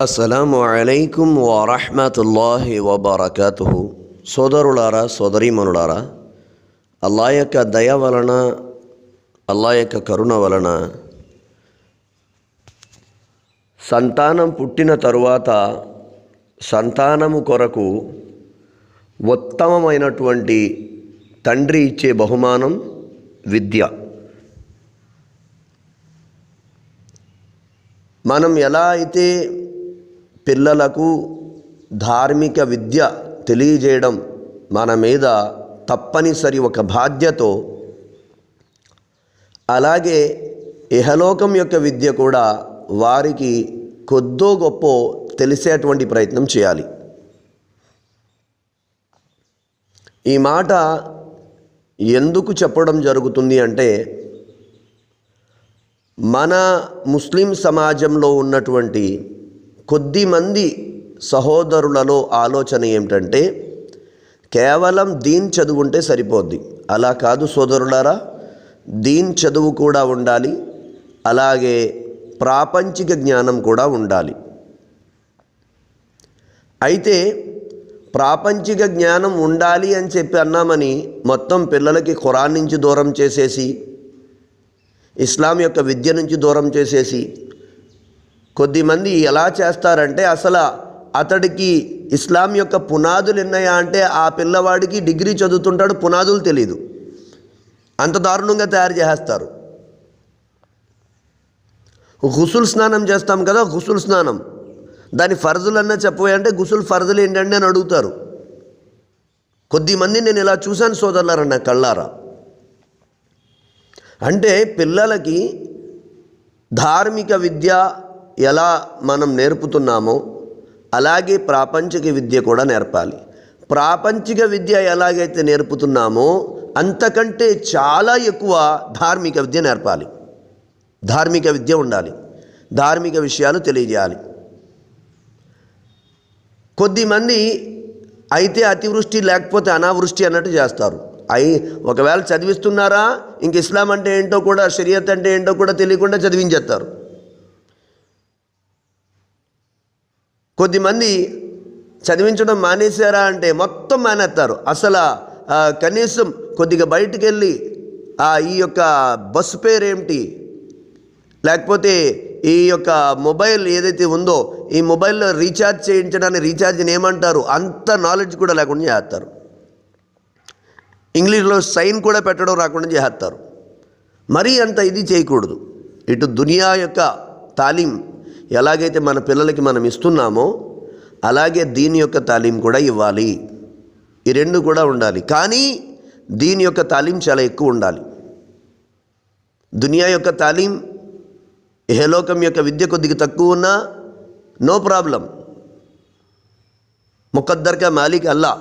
అస్సలాము అలైకుం వరహమతుల్లాహి వబర్కతుహు. సోదరులారా సోదరీమనులారా అల్లా యొక్క దయ వలన అల్లా యొక్క కరుణ వలన సంతానం పుట్టిన తరువాత సంతానము కొరకు ఉత్తమమైనటువంటి తండ్రి ఇచ్చే బహుమానం విద్య. మనం ఎలా అయితే పిల్లలకు ధార్మిక విద్య తెలియజేయడం మన మీద తప్పనిసరి ఒక బాధ్యతో అలాగే ఇహలోకం యొక్క విద్య కూడా వారికి కొద్దో గొప్ప తెలిసేటువంటి ప్రయత్నం చేయాలి. ఈ మాట ఎందుకు చెప్పడం జరుగుతుంది అంటే మన ముస్లిం సమాజంలో ఉన్నటువంటి కొద్దిమంది సహోదరులలో ఆలోచన ఏమిటంటే కేవలం దీన్ చదువుంటే సరిపోద్ది. అలా కాదు సోదరులారా దీన్ చదువు కూడా ఉండాలి అలాగే ప్రాపంచిక జ్ఞానం కూడా ఉండాలి. అయితే ప్రాపంచిక జ్ఞానం ఉండాలి అని చెప్పి అన్నామని మొత్తం పిల్లలకి ఖురాన్ నుంచి దూరం చేసేసి ఇస్లాం యొక్క విద్య నుంచి దూరం చేసేసి కొద్దిమంది ఎలా చేస్తారంటే అసలు అతడికి ఇస్లాం యొక్క పునాదులు ఉన్నాయా అంటే ఆ పిల్లవాడికి డిగ్రీ చదువుతుంటాడు పునాదులు తెలీదు. అంత దారుణంగా తయారు చేసేస్తారు. గుసుల్ స్నానం చేస్తాం కదా గుసుల్ స్నానం. దాని ఫర్జులు అన్నా చెప్పబోయంటే గుసుల్ ఫర్జులు ఏంటంటే అని అడుగుతారు. కొద్దిమంది నేను ఇలా చూశాను సోదరులారా నా కళ్ళారా. అంటే పిల్లలకి ధార్మిక విద్య ఎలా మనం నేర్పుతున్నామో అలాగే ప్రాపంచిక విద్య కూడా నేర్పాలి. ప్రాపంచిక విద్య ఎలాగైతే నేర్పుతున్నామో అంతకంటే చాలా ఎక్కువ ధార్మిక విద్య నేర్పాలి. ధార్మిక విద్య ఉండాలి. ధార్మిక విషయాలు తెలియజేయాలి. కొద్దిమంది అయితే అతివృష్టి లేకపోతే అనావృష్టి అన్నట్టు చేస్తారు. అయి ఒకవేళ చదివిస్తున్నారా ఇంక ఇస్లాం అంటే ఏంటో కూడా షరియత్ అంటే ఏంటో కూడా తెలియకుండా చదివించేస్తారు. కొద్దిమంది చదివించడం మానేశారా అంటే మొత్తం మానేస్తారు. అసలు కనీసం కొద్దిగా బయటికి వెళ్ళి ఈ యొక్క బస్సు పేరేమిటి? లేకపోతే ఈ యొక్క మొబైల్ ఏదైతే ఉందో ఈ మొబైల్లో రీఛార్జ్ చేయించడానికి రీఛార్జ్ని ఏమంటారు అంత నాలెడ్జ్ కూడా లేకుండా చేస్తారు. ఇంగ్లీష్లో సైన్ కూడా పెట్టడం రాకుండా చేస్తారు. మరీ అంత ఇది చేయకూడదు. ఇటు దునియా యొక్క తాలీం ఎలాగైతే మన పిల్లలకి మనం ఇస్తున్నామో అలాగే దీని యొక్క తాలీం కూడా ఇవ్వాలి. ఈ రెండు కూడా ఉండాలి. కానీ దీని యొక్క తాలీం చాలా ఎక్కువ ఉండాలి. దునియా యొక్క తాలీం ఇహలోకం యొక్క విద్య కొద్దిగా తక్కువ ఉన్నా నో ప్రాబ్లం. ముఖద్దర్గా మాలిక్ అల్లా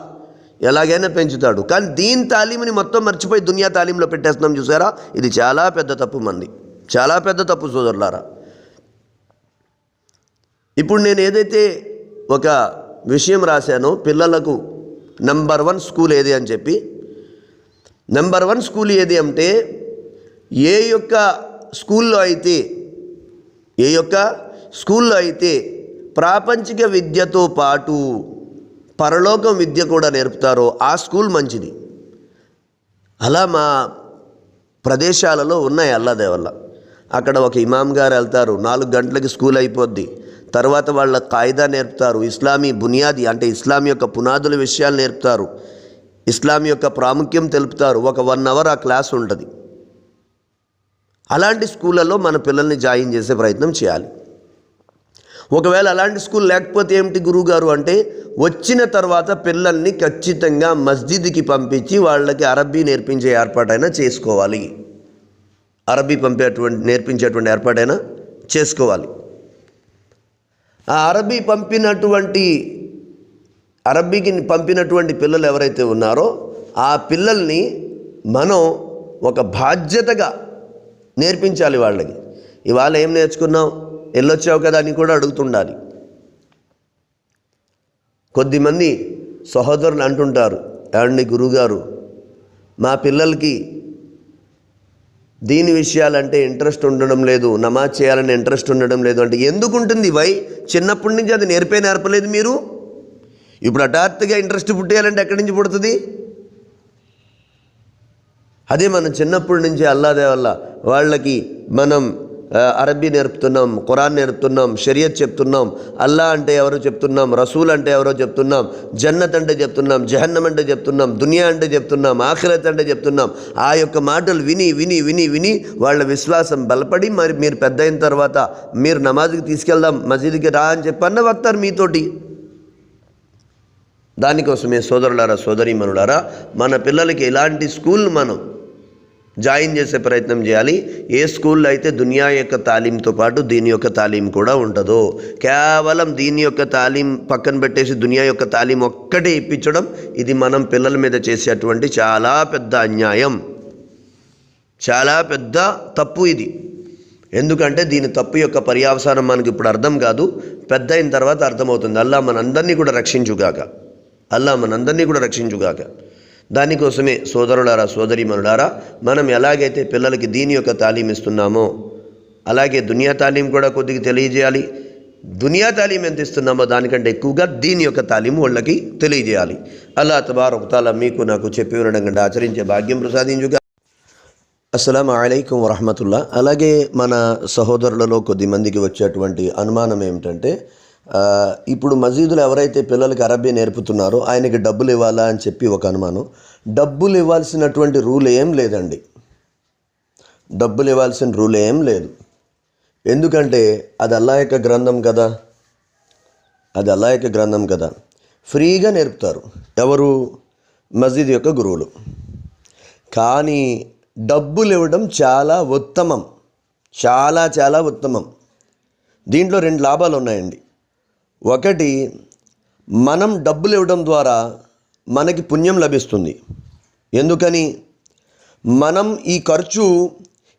ఎలాగైనా పెంచుతాడు. కానీ దీని తాలీంని మొత్తం మర్చిపోయి దునియా తాలీంలో పెట్టేస్తున్నాం చూసారా? ఇది చాలా పెద్ద తప్పు మంది. చాలా పెద్ద తప్పు సోదరులారా. ఇప్పుడు నేను ఏదైతే ఒక విషయం రాశానో పిల్లలకు నంబర్ వన్ స్కూల్ ఏది అని చెప్పి నెంబర్ వన్ స్కూల్ ఏది అంటే ఏ యొక్క స్కూల్లో అయితే ఏ యొక్క స్కూల్లో అయితే ప్రాపంచిక విద్యతో పాటు పరలోకం విద్య కూడా నేర్పుతారో ఆ స్కూల్ మంచిది. అలా మా ప్రదేశాలలో ఉన్నాయి అల్లాదే వల్ల అక్కడ ఒక ఇమాం గారు వెళ్తారు. నాలుగు గంటలకి స్కూల్ అయిపోద్ది. తర్వాత వాళ్ళ కాయిదా నేర్పుతారు. ఇస్లామీ బునియాది అంటే ఇస్లాం యొక్క పునాదుల విషయాలు నేర్పుతారు. ఇస్లాం యొక్క ప్రాముఖ్యం తెలుపుతారు. ఒక వన్ అవర్ ఆ క్లాస్ ఉంటుంది. అలాంటి స్కూళ్ళలో మన పిల్లల్ని జాయిన్ చేసే ప్రయత్నం చేయాలి. ఒకవేళ అలాంటి స్కూల్ లేకపోతే ఏమిటి గురువుగారు అంటే వచ్చిన తర్వాత పిల్లల్ని ఖచ్చితంగా మస్జిద్కి పంపించి వాళ్ళకి అరబ్బీ నేర్పించే ఏర్పాటైనా చేసుకోవాలి. అరబీ పంపేటువంటి నేర్పించేటువంటి ఏర్పాటైనా చేసుకోవాలి. ఆ అరబీ పంపినటువంటి అరబీకి పంపినటువంటి పిల్లలు ఎవరైతే ఉన్నారో ఆ పిల్లల్ని మనం ఒక బాధ్యతగా నేర్పించాలి వాళ్ళకి. ఇవాళ ఏం నేర్చుకున్నాం వెళ్ళొచ్చావు కదా అని కూడా అడుగుతుండాలి. కొద్దిమంది సహోదరులు అంటుంటారు ఏమండి గురువుగారు మా పిల్లలకి దీని విషయాలంటే ఇంట్రెస్ట్ ఉండడం లేదు నమాజ్ చేయాలని ఇంట్రెస్ట్ ఉండడం లేదు అంటే ఎందుకు ఉంటుంది వై? చిన్నప్పటి నుంచి అది నేర్పే నేర్పలేదు మీరు? ఇప్పుడు హఠాత్తుగా ఇంట్రెస్ట్ పుట్టేయాలంటే ఎక్కడి నుంచి పుడుతుంది? అదే మనం చిన్నప్పటి నుంచి అల్లాదే వల్ల వాళ్ళకి మనం అరబీ నేర్పుతున్నాం ఖురాన్ నేర్పుతున్నాం షరియత్ చెప్తున్నాం అల్లా అంటే ఎవరో చెప్తున్నాం రసూల్ అంటే ఎవరో చెప్తున్నాం జన్నత్ అంటే చెప్తున్నాం జహన్నం అంటే చెప్తున్నాం దునియా అంటే చెప్తున్నాం ఆఖిరత్ అంటే చెప్తున్నాం. ఆ యొక్క మాటలు విని విని విని విని వాళ్ళ విశ్వాసం బలపడి మరి మీరు పెద్ద అయిన తర్వాత మీరు నమాజ్కి తీసుకెళ్దాం మసీదుకి రా అని చెప్పన్న వస్తారు మీతోటి. దానికోసమే సోదరులారా సోదరీమనులారా మన పిల్లలకి ఇలాంటి స్కూల్ మనం జాయిన్ చేసే ప్రయత్నం చేయాలి. ఏ స్కూల్లో అయితే దునియా యొక్క తాలీంతో పాటు దీని యొక్క తాలీం కూడా ఉండదు కేవలం దీని యొక్క తాలీం పక్కన పెట్టేసి దునియా యొక్క తాలీం ఒక్కటే ఇప్పించడం ఇది మనం పిల్లల మీద చేసేటువంటి చాలా పెద్ద అన్యాయం. చాలా పెద్ద తప్పు ఇది. ఎందుకంటే దీని తప్పు యొక్క పర్యావసానం మనకి ఇప్పుడు అర్థం కాదు. పెద్ద అయిన తర్వాత అర్థమవుతుంది. అల్లా మనందరినీ కూడా రక్షించుగాక. అల్లా మనందరినీ కూడా రక్షించుగాక. దానికోసమే సోదరులారా సోదరిమనులారా మనం ఎలాగైతే పిల్లలకి దీని యొక్క తాలీం ఇస్తున్నామో అలాగే దునియా తాలీం కూడా కొద్దిగా తెలియజేయాలి. దునియా తాలీం ఎంత ఇస్తున్నామో దానికంటే ఎక్కువగా దీని యొక్క తాలీం వాళ్ళకి తెలియజేయాలి. అల్లా తబారొకతాల మీకు నాకు చెప్పి ఉండడం కంటే ఆచరించే భాగ్యం ప్రసాదించుగా. అస్సలం అయికం వరహమతుల్లా. అలాగే మన సహోదరులలో కొద్ది మందికి వచ్చేటువంటి అనుమానం ఏమిటంటే ఇప్పుడు మసీదులు ఎవరైతే పిల్లలకి అరబీ నేర్పుతున్నారో ఆయనకి డబ్బులు ఇవ్వాలా అని చెప్పి ఒక అనుమానం. డబ్బులు ఇవ్వాల్సినటువంటి రూల్ ఏం లేదండి. డబ్బులు ఇవ్వాల్సిన రూల్ ఏం లేదు. ఎందుకంటే అది అల్లా యొక్క గ్రంథం కదా. అది అల్లా యొక్క గ్రంథం కదా. ఫ్రీగా నేర్పుతారు ఎవరు? మసీద్ యొక్క గురువులు. కానీ డబ్బులు ఇవ్వడం చాలా ఉత్తమం. చాలా చాలా ఉత్తమం. దీంట్లో రెండు లాభాలు ఉన్నాయండి. ఒకటి మనం డబ్బులు ఇవ్వడం ద్వారా మనకి పుణ్యం లభిస్తుంది. ఎందుకని? మనం ఈ ఖర్చు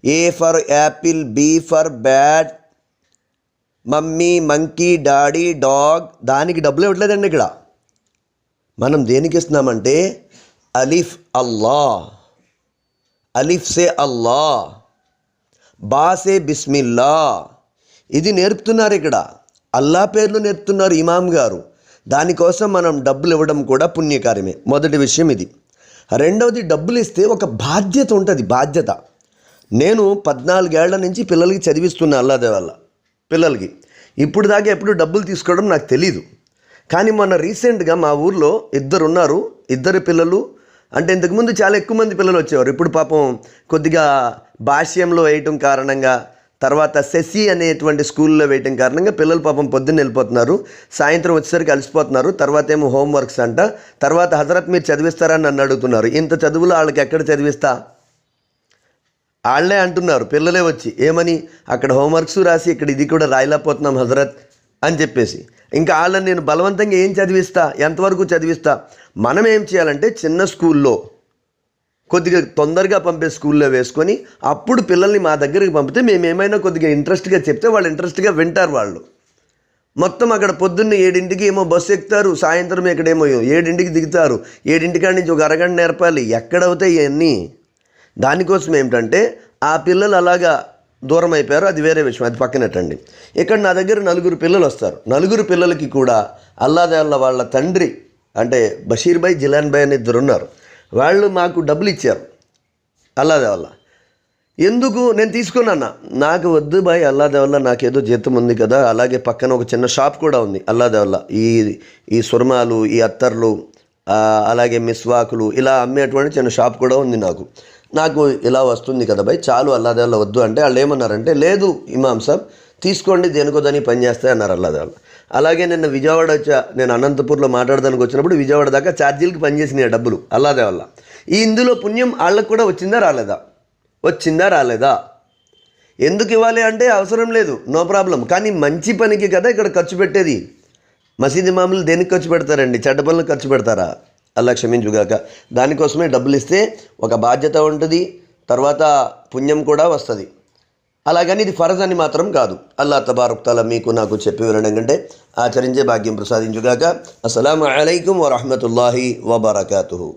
A for apple B for bat mummy monkey daddy dog దానికి డబ్బులు ఇవ్వట్లేదండి ఇక్కడ. మనం దేనికి ఇస్తున్నామంటే అలిఫ్ అల్లా అలిఫ్ సే అల్లా బాసే బిస్మిల్లా ఇది నేర్పుతున్నారు ఇక్కడ. అల్లా పేర్లు నేర్పుతున్నారు ఇమాం గారు. దానికోసం మనం డబ్బులు ఇవ్వడం కూడా పుణ్యకార్యమే. మొదటి విషయం ఇది. రెండవది డబ్బులు ఇస్తే ఒక బాధ్యత ఉంటుంది బాధ్యత. నేను పద్నాలుగేళ్ళ నుంచి పిల్లలకి చదివిస్తున్నా అల్లాదే వల్ల పిల్లలకి. ఇప్పుడు దాకా ఎప్పుడు డబ్బులు తీసుకోవడం నాకు తెలీదు. కానీ మొన్న రీసెంట్గా మా ఊర్లో ఇద్దరు ఉన్నారు ఇద్దరు పిల్లలు. అంటే ఇంతకుముందు చాలా ఎక్కువ మంది పిల్లలు వచ్చేవారు. ఇప్పుడు పాపం కొద్దిగా భాష్యంలో వేయటం కారణంగా తర్వాత సెసి అనేటువంటి స్కూల్లో వేయటం కారణంగా పిల్లలు పాపం పొద్దున్న వెళ్ళిపోతున్నారు. సాయంత్రం వచ్చేసరికి అలసిపోతున్నారు. తర్వాత ఏమో హోంవర్క్స్ అంట. తర్వాత హజరత్ మీరు చదివిస్తారని నన్ను అడుగుతున్నారు. ఇంత చదువులు వాళ్ళకి ఎక్కడ చదివిస్తా? వాళ్ళే అంటున్నారు. పిల్లలే వచ్చి ఏమని? అక్కడ హోంవర్క్స్ రాసి ఇక్కడ ఇది కూడా రాయలేకపోతున్నాం హజరత్ అని చెప్పేసి. ఇంకా వాళ్ళని నేను బలవంతంగా ఏం చదివిస్తా? ఎంతవరకు చదివిస్తా? మనం ఏం చేయాలంటే చిన్న స్కూల్లో కొద్దిగా తొందరగా పంపే స్కూల్లో వేసుకొని అప్పుడు పిల్లల్ని మా దగ్గరికి పంపితే మేము ఏమైనా కొద్దిగా ఇంట్రెస్ట్గా చెప్తే వాళ్ళు ఇంట్రెస్ట్గా వింటారు వాళ్ళు. మొత్తం అక్కడ పొద్దున్న ఏడింటికి ఏమో బస్సు ఎక్కుతారు సాయంత్రం ఎక్కడేమో ఏడింటికి దిగుతారు. ఏడింటికాడి నుంచి ఒక అరగంట నేర్పాలి ఎక్కడవుతాయి ఇవన్నీ దానికోసం ఏమిటంటే ఆ పిల్లలు అలాగా దూరం అయిపోయారు అది వేరే విషయం అది పక్కనట్టండి. ఇక్కడ నా దగ్గర నలుగురు పిల్లలు వస్తారు. నలుగురు పిల్లలకి కూడా అల్లాదేళ్ళ వాళ్ళ తండ్రి అంటే బషీర్ భాయ్ జిలాన్ భాయ్ అని ఇద్దరు ఉన్నారు. వాళ్ళు మాకు డబ్బులు ఇచ్చారు. అల్లాదేవల్ల. ఎందుకు? నేను తీసుకున్నాను? నాకు వద్దు బాయ్ అల్లాదేవల్ల నాకేదో జీతం ఉంది కదా. అలాగే పక్కన ఒక చిన్న షాప్ కూడా ఉంది అల్లాదేవల్ల. ఈ ఈ సురమాలు ఈ అత్తర్లు అలాగే మిస్వాకులు ఇలా అమ్మేటువంటి చిన్న షాప్ కూడా ఉంది నాకు. నాకు ఇలా వస్తుంది కదా బాయ్ చాలు అల్లాదేవల్ల వద్దు అంటే వాళ్ళు ఏమన్నారంటే లేదు ఇమాం సాబ్ తీసుకోండి దేనికో దాని పని చేస్తాయి అన్నారు అల్లాదేవల్ల. అలాగే నిన్న విజయవాడ వచ్చా నేను అనంతపూర్లో మాట్లాడడానికి వచ్చినప్పుడు విజయవాడ దాకా ఛార్జీలకి పనిచేసినాయి డబ్బులు అల్లాదే వల్ల ఈ ఇందులో పుణ్యం వాళ్ళకు కూడా వచ్చిందా రాలేదా? వచ్చిందా రాలేదా? ఎందుకు ఇవ్వాలి అంటే అవసరం లేదు నో ప్రాబ్లం. కానీ మంచి పనికి కదా ఇక్కడ ఖర్చు పెట్టేది. మసీదు మామూలు దేనికి ఖర్చు పెడతారండి? చెడ్డ పనులు ఖర్చు పెడతారా? అలా క్షమించుగాక. దానికోసమే డబ్బులు ఇస్తే ఒక బాధ్యత ఉంటుంది తర్వాత పుణ్యం కూడా వస్తుంది. అలాగని ఇది ఫరజ్ అని మాత్రం కాదు. అల్లా తబారుక్తాల మీకు నాకు చెప్పి వినడం కంటే ఆచరించే భాగ్యం ప్రసాదించుగాక. అస్సలం అయికం వరహమతుల్లాహి వబర్కూ